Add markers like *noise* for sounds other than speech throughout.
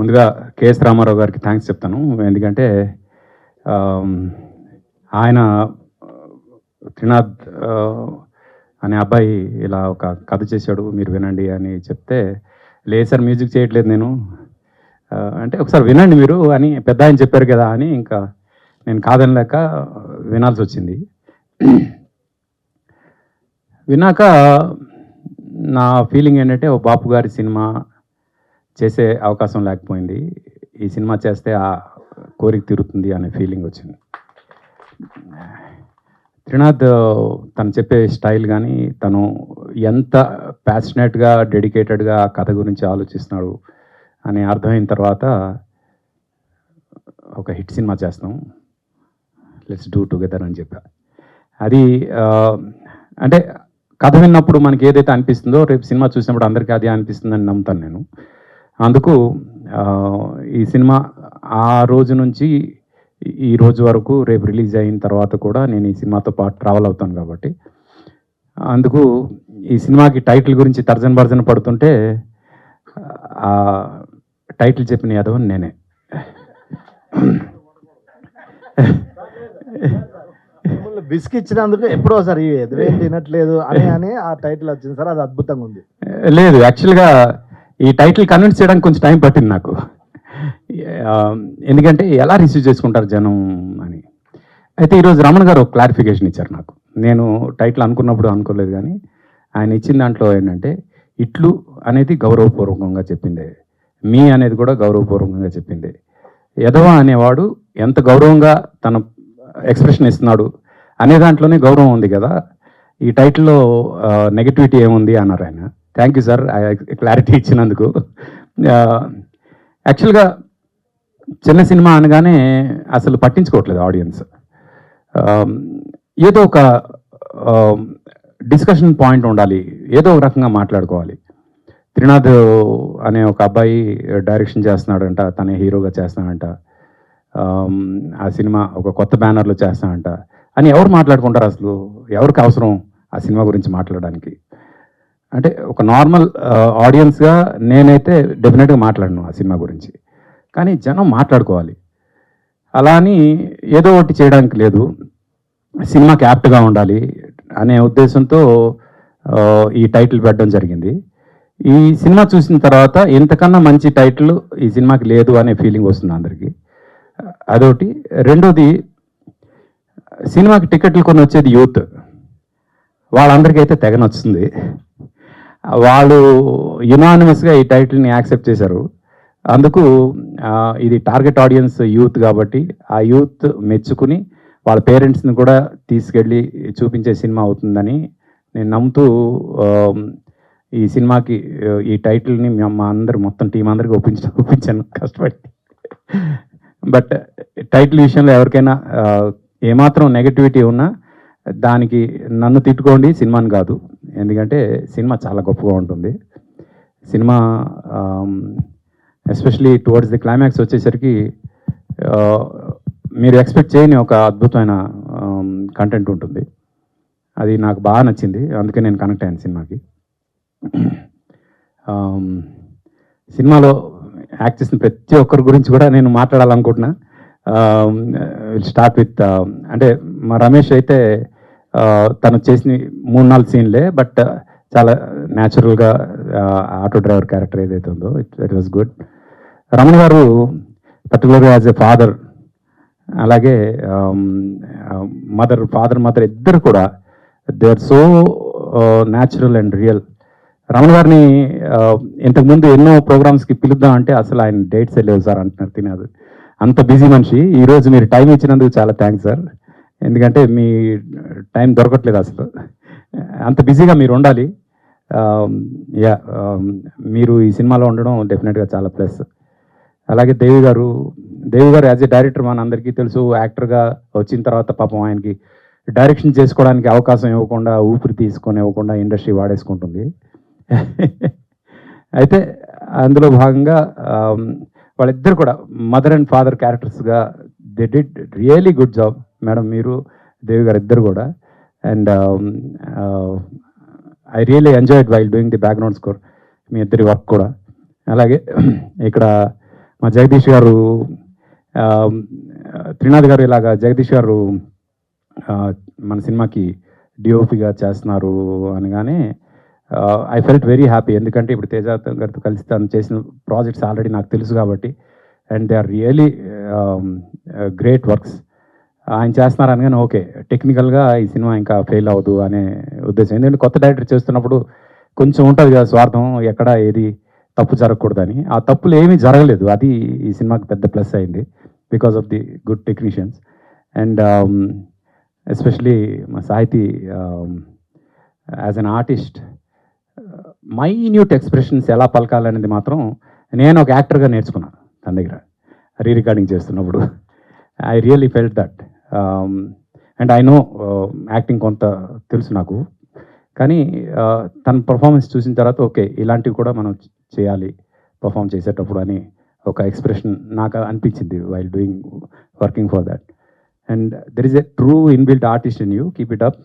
ముందుగా కేఎస్ రామారావు గారికి థ్యాంక్స్ చెప్తాను. ఎందుకంటే ఆయన త్రినాథ్ అనే అబ్బాయి ఇలా ఒక కథ చేశాడు మీరు వినండి అని చెప్తే లేదు సార్ మ్యూజిక్ చేయట్లేదు నేను. అంటే ఒకసారి వినండి మీరు అని పెద్ద ఆయన చెప్పారు కదా అని ఇంకా నేను కాదనలేక వినాల్సి వచ్చింది. విన్నాక నా ఫీలింగ్ ఏంటంటే ఓ బాపు గారి సినిమా చేసే అవకాశం లేకపోయింది. ఈ సినిమా చేస్తే ఆ కోరిక తీరుతుంది అనే ఫీలింగ్ వచ్చింది. త్రినాథ్ తను చెప్పే స్టైల్ కానీ తను ఎంత ప్యాషనెట్గా డెడికేటెడ్గా ఆ కథ గురించి ఆలోచిస్తున్నాడు అని అర్థమైన తర్వాత ఒక హిట్ సినిమా చేస్తాం. లెట్స్ డూ టుగెదర్ అని చెప్పా. అది అంటే కథ విన్నప్పుడు మనకి ఏదైతే అనిపిస్తుందో రేపు సినిమా చూసినప్పుడు అందరికీ అదే అనిపిస్తుందని నమ్ముతాను నేను. అందుకు ఈ సినిమా ఆ రోజు నుంచి ఈ- రోజు వరకు రేపు రిలీజ్ అయిన తర్వాత కూడా నేను ఈ సినిమాతో పాటు ట్రావెల్ అవుతాను కాబట్టి. అందుకు ఈ సినిమాకి టైటిల్ గురించి తర్జన భర్జన పడుతుంటే ఆ టైటిల్ చెప్పిన యాదవ్ నేనే. బిస్క్ ఇచ్చినందుకు ఎప్పుడో సార్ తినట్లేదు అని అని ఆ టైటిల్ వచ్చింది సార్. అది అద్భుతంగా ఉంది. లేదు యాక్చువల్గా ఈ టైటిల్ కన్విన్స్ చేయడానికి కొంచెం టైం పట్టింది నాకు. Um, ఎందుకంటే ఎలా రిసీవ్ చేసుకుంటారు జనం అని. అయితే ఈరోజు రమణ గారు ఒక క్లారిఫికేషన్ ఇచ్చారు నాకు. నేను టైటిల్ అనుకున్నప్పుడు అనుకోలేదు కానీ ఆయన ఇచ్చిన దాంట్లో ఏంటంటే ఇట్లు అనేది గౌరవపూర్వకంగా చెప్పింది. మీ అనేది కూడా గౌరవపూర్వకంగా చెప్పింది. యదవ అనేవాడు ఎంత గౌరవంగా తన ఎక్స్ప్రెషన్ ఇస్తున్నాడు అనే దాంట్లోనే గౌరవం ఉంది కదా. ఈ టైటిల్లో నెగటివిటీ uh, ఏముంది? అన్నారు ఆయన. థ్యాంక్ యూ సార్ క్లారిటీ ఇచ్చినందుకు. యాక్చువల్గా చిన్న సినిమా అనగానే అసలు పట్టించుకోవట్లేదు ఆడియన్స్ ఏదో ఒక డిస్కషన్ పాయింట్ ఉండాలి. ఏదో ఒక రకంగా మాట్లాడుకోవాలి. త్రినాథ్ అనే ఒక అబ్బాయి డైరెక్షన్ చేస్తున్నాడంట తనే హీరోగా చేస్తున్నాడంట. ఆ సినిమా ఒక కొత్త బ్యానర్లో చేస్తానంట అని ఎవరు మాట్లాడుకుంటారు అసలు? ఎవరికి అవసరం ఆ సినిమా గురించి మాట్లాడడానికి? అంటే ఒక నార్మల్ ఆడియన్స్గా నేనైతే డెఫినెట్గా మాట్లాడను ఆ సినిమా గురించి. కానీ జనం మాట్లాడుకోవాలి. అలా అని ఏదో ఒకటి చేయడానికి లేదు. సినిమాకి యాప్ట్గా ఉండాలి అనే ఉద్దేశంతో ఈ టైటిల్ పెట్టడం జరిగింది. ఈ సినిమా చూసిన తర్వాత ఇంతకన్నా మంచి టైటిల్ ఈ సినిమాకి లేదు అనే ఫీలింగ్ వస్తుంది అందరికీ. అదొకటి. రెండోది సినిమాకి టికెట్లు కొని వచ్చేది యూత్. వాళ్ళందరికీ అయితే తెగనొస్తుంది వాళ్ళు యునానిమస్గా ఈ టైటిల్ని యాక్సెప్ట్ చేశారు. అందుకు ఇది టార్గెట్ ఆడియన్స్ యూత్ కాబట్టి ఆ యూత్ మెచ్చుకుని వాళ్ళ పేరెంట్స్ని కూడా తీసుకెళ్ళి చూపించే సినిమా అవుతుందని నేను నమ్ముతూ ఈ సినిమాకి ఈ టైటిల్ని మేము మా అందరు మొత్తం టీం అందరికి ఒప్పించి ఒప్పించాను. కష్టపడి. బట్ టైటిల్ విషయంలో ఎవరికైనా ఏమాత్రం నెగటివిటీ ఉన్నా దానికి నన్ను తిట్టుకోండి సినిమాని కాదు. ఎందుకంటే సినిమా చాలా గొప్పగా ఉంటుంది. Cinema especially towards the climax వచ్చేసరికి మీరు ఎక్స్పెక్ట్ చేయని ఒక అద్భుతమైన కంటెంట్ ఉంటుంది. అది నాకు బాగా నచ్చింది. అందుకే నేను కనెక్ట్ అయ్యాను సినిమాకి. సినిమాలో యాక్ట్ చేసిన ప్రతి ఒక్కరి గురించి కూడా నేను మాట్లాడాలనుకుంటున్నా. స్టార్ట్ విత్ అంటే మా రమేష్ అయితే తను చేసిన మూడు నాలుగు సీన్లే బట్ చాలా న్యాచురల్గా ఆటో డ్రైవర్ క్యారెక్టర్ ఏదైతే ఉందో it it was good. Ramana గారు పర్టికులర్గా యాజ్ ఎ ఫాదర్ అలాగే మదర్ ఫాదర్ మదర్ ఇద్దరు కూడా they are so natural and real. Ramana గారిని ఇంతకుముందు ఎన్నో ప్రోగ్రామ్స్కి పిలుద్దాం అంటే అసలు ఆయన డేట్స్ లేవు సార్ అంటున్నారు తినదు. అంత బిజీ మనిషి. ఈరోజు మీరు టైం ఇచ్చినందుకు చాలా థ్యాంక్స్ సార్. ఎందుకంటే మీ టైం దొరకట్లేదు అసలు. అంత బిజీగా మీరు ఉండాలి. యా మీరు ఈ సినిమాలో ఉండడం డెఫినెట్గా చాలా ప్లస్. అలాగే దేవి గారు దేవి గారు యాజ్ ఎ డైరెక్టర్ మన అందరికీ తెలుసు యాక్టర్గా వచ్చిన తర్వాత పాపం ఆయనకి డైరెక్షన్ చేసుకోవడానికి అవకాశం ఇవ్వకుండా ఊపిరి తీసుకొని ఇవ్వకుండా ఇండస్ట్రీ వాడేసుకుంటుంది. *laughs* అయితే అందులో భాగంగా వాళ్ళిద్దరు కూడా mother and father క్యారెక్టర్స్గా they did really good job madam మీరు దేవి గారు ఇద్దరు కూడా. And I really enjoyed while doing the background score మీ ఇద్దరి వర్క్ కూడా. అలాగే *clears throat* ఇక్కడ మా జగదీష్ గారు um, త్రినాథ్ గారు ఇలాగా జగదీష్ గారు uh, మన సినిమాకి డిఓపిగా చేస్తున్నారు అనగానే ఐ ఫెల్ట్ వెరీ హ్యాపీ ఎందుకంటే ఇప్పుడు తేజ గారితో కలిసి తను చేసిన ప్రాజెక్ట్స్ ఆల్రెడీ నాకు తెలుసు కాబట్టి and they are really great works ఆయన చేస్తున్నారు అనగానే ఓకే. టెక్నికల్గా ఈ సినిమా ఇంకా ఫెయిల్ అవ్వదు అనే ఉద్దేశం. ఎందుకంటే కొత్త డైరెక్టర్ చేస్తున్నప్పుడు కొంచెం ఉంటుంది కదా స్వార్థం ఎక్కడ ఏది తప్పు జరగకూడదని. ఆ తప్పులు ఏమీ జరగలేదు. అది ఈ సినిమాకి పెద్ద ప్లస్ అయింది because of the good technicians. And especially మా Sahithi as an artist minute expressions ఎలా పలకాలనేది మాత్రం నేను ఒక యాక్టర్గా నేర్చుకున్నాను తన దగ్గర రీ రికార్డింగ్ చేస్తున్నప్పుడు. I really felt that. And I know acting కొంత తెలుసు నాకు. కానీ uh, తన పర్ఫార్మెన్స్ చూసిన తర్వాత ఓకే ఇలాంటివి కూడా మనం చేయాలి పర్ఫామ్ చేసేటప్పుడు అని ఒక ఎక్స్ప్రెషన్ నాకు అనిపించింది while doing working for that and there is a true inbuilt artist in you keep it up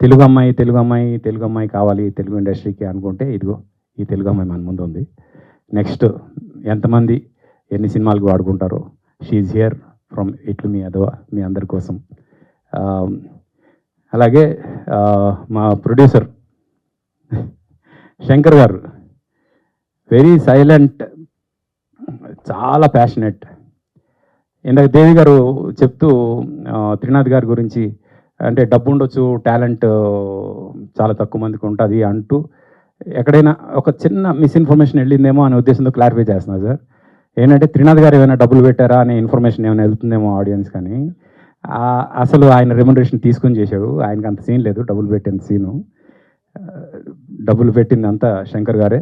Telugu అమ్మాయి తెలుగు అమ్మాయి తెలుగు అమ్మాయి కావాలి తెలుగు ఇండస్ట్రీకి అనుకుంటే ఇదిగో ఈ తెలుగు అమ్మాయి మన ముందు ఉంది. నెక్స్ట్ ఎంతమంది ఎన్ని సినిమాలకు వాడుకుంటారో షీఈ్ హియర్ ఫ్రమ్ ఇట్లు మీ అదవ మీ అందరి కోసం. అలాగే మా ప్రొడ్యూసర్ శంకర్ గారు వెరీ సైలెంట్ చాలా ప్యాషనెట్. ఇందాక దేవి గారు చెప్తూ త్రినాథ్ గారి గురించి అంటే డబ్బు ఉండొచ్చు టాలెంట్ చాలా తక్కువ మందికి ఉంటుంది అంటూ ఎక్కడైనా ఒక చిన్న మిస్ఇన్ఫర్మేషన్ వెళ్ళిందేమో అనే ఉద్దేశంతో క్లారిఫై చేస్తున్నా సార్. ఏంటంటే త్రినాథ్ గారు ఏమైనా డబ్బులు పెట్టారా అనే ఇన్ఫర్మేషన్ ఏమైనా వెళ్తుందేమో ఆడియన్స్ కానీ అసలు ఆయన రెమ్యునరేషన్ తీసుకొని చేశాడు. ఆయనకి అంత సీన్ లేదు డబ్బులు పెట్టిన సీను. డబ్బులు పెట్టింది అంతా శంకర్ గారే.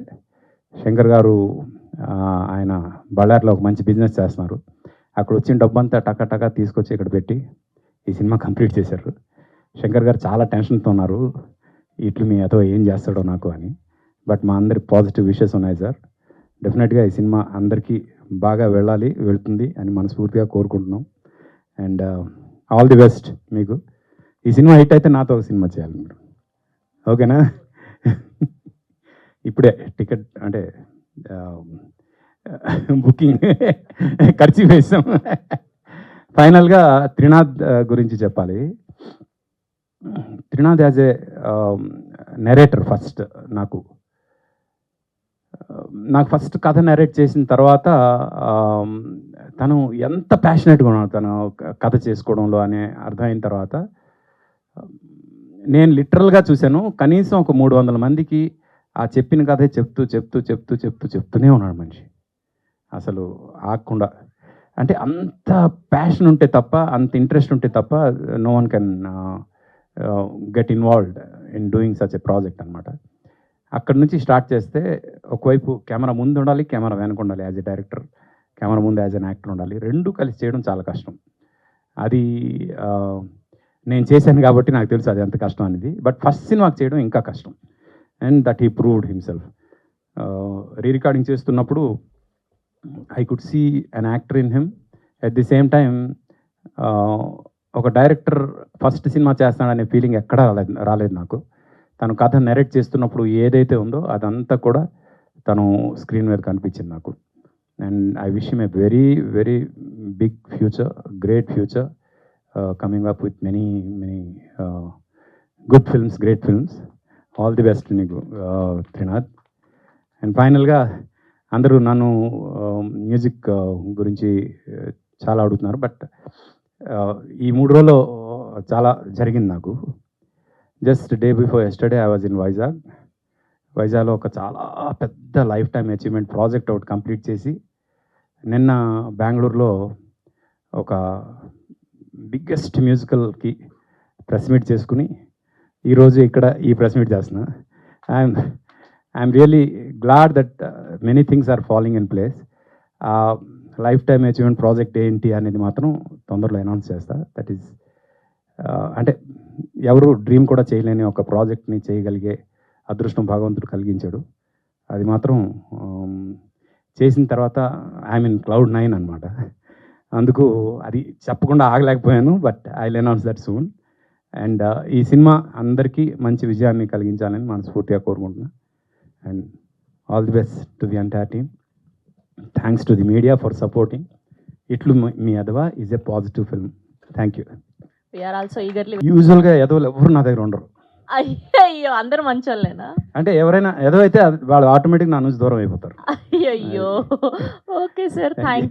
శంకర్ గారు ఆయన బళ్ళార్లో ఒక మంచి బిజినెస్ చేస్తున్నారు. అక్కడ వచ్చిన డబ్బు అంతా టక తీసుకొచ్చి ఇక్కడ పెట్టి ఈ సినిమా కంప్లీట్ చేశారు. శంకర్ గారు చాలా టెన్షన్తో ఉన్నారు. ఇట్లు మీ అతో ఏం చేస్తాడో నాకు అని. బట్ మా అందరి పాజిటివ్ విషెస్ ఉన్నాయి సార్. డెఫినెట్గా ఈ సినిమా అందరికీ బాగా వెళ్ళాలి వెళ్తుంది అని మనస్ఫూర్తిగా కోరుకుంటున్నాం. అండ్ ఆల్ ది బెస్ట్ మీకు. ఈ సినిమా హిట్ అయితే నాతో ఒక సినిమా చేయాలి మీరు. ఓకేనా? *laughs* ఇప్పుడే టికెట్ అంటే uh, *laughs* బుకింగ్ *laughs* ఖర్చు వేసాం. ఫైనల్గా త్రినాథ్ uh, గురించి చెప్పాలి. Trinath as a um, narrator first నాకు. నాకు ఫస్ట్ కథ నరేట్ చేసిన తర్వాత తను ఎంత ప్యాషనెట్గా ఉన్నాడు తను కథ చేసుకోవడంలో అనే అర్థమైన తర్వాత నేను లిటరల్గా చూశాను. కనీసం ఒక మూడు వందల మందికి ఆ చెప్పిన కథే చెప్తూ చెప్తూ చెప్తూ చెప్తూ చెప్తూనే ఉన్నాడు మనిషి. అసలు ఆగకుండా. అంటే అంత ప్యాషన్ ఉంటే తప్ప అంత ఇంట్రెస్ట్ ఉంటే తప్ప no one can get involved in doing such a project అనమాట అక్కడ నుంచి స్టార్ట్ చేస్తే ఒకవైపు కెమెరా ముందు ఉండాలి కెమెరా వెనక ఉండాలి యాజ్ ఎ డైరెక్టర్. కెమెరా ముందు యాజ్ ఎన్ యాక్టర్ ఉండాలి. రెండు కలిసి చేయడం చాలా కష్టం. అది నేను చేశాను కాబట్టి నాకు తెలుసు అది ఎంత కష్టం అనేది. బట్ ఫస్ట్ సినిమాకి చేయడం ఇంకా కష్టం. And that he proved himself. Re recording చేస్తున్నప్పుడు I could see an actor in him. At the same time ఒక డైరెక్టర్ ఫస్ట్ సినిమా చేస్తాడనే ఫీలింగ్ ఎక్కడా రాలేదు రాలేదు నాకు. తను కథ నెరేట్ చేస్తున్నప్పుడు ఏదైతే ఉందో అదంతా కూడా తను స్క్రీన్ మీద కనిపించింది నాకు. And I wish him a very very big future great future coming up with many many good films great films all the best నీకు త్రినాథ్ అండ్ ఫైనల్గా అందరూ నన్ను um, మ్యూజిక్ uh, గురించి uh, చాలా అడుగుతున్నారు. బట్ uh, ఈ మూడు రోజుల్లో చాలా జరిగింది నాకు. Just day before yesterday I was in Vizag వైజాగ్లో ఒక చాలా పెద్ద లైఫ్ టైం అచీవ్మెంట్ ప్రాజెక్ట్ ఒకటి కంప్లీట్ చేసి నిన్న బెంగళూరులో ఒక బిగ్గెస్ట్ మ్యూజికల్కి ప్రెస్ మీట్ చేసుకుని ఈరోజు ఇక్కడ ఈ ప్రెస్ మీట్ చేస్తున్నా. I'm I'm really glad that many things are following in place life time achievement project ఏంటి అనేది మాత్రం తొందరలో అనౌన్స్ చేస్తా. దట్ ఈస్ అంటే ఎవరు డ్రీమ్ కూడా చేయలేని ఒక ప్రాజెక్ట్ని చేయగలిగే అదృష్టం భగవంతుడు కలిగించాడు. అది మాత్రం చేసిన తర్వాత ఐ మీన్ క్లౌడ్ నైన్ అనమాట అందుకు అది చెప్పకుండా ఆగలేకపోయాను but I announce that soon. And ఈ సినిమా అందరికీ మంచి విజయాన్ని కలిగించాలని మనస్ఫూర్తిగా కోరుకుంటున్నా. And all the best to the entire team. Thanks to the media for supporting. ఇట్లు మీ- మీ అదవా is a positive film. Thank you. We're also eagerly యూజువల్గా ఎదవలు ఎవరు నా దగ్గర ఉండరు. అయ్యో అందరు మంచోళ్ళేనా? అంటే ఎవరైనా ఏదో అయితే వాళ్ళు ఆటోమేటిక్ నా నుంచి దూరం అయిపోతారు. అయ్యో ఓకే సార్. థ్యాంక్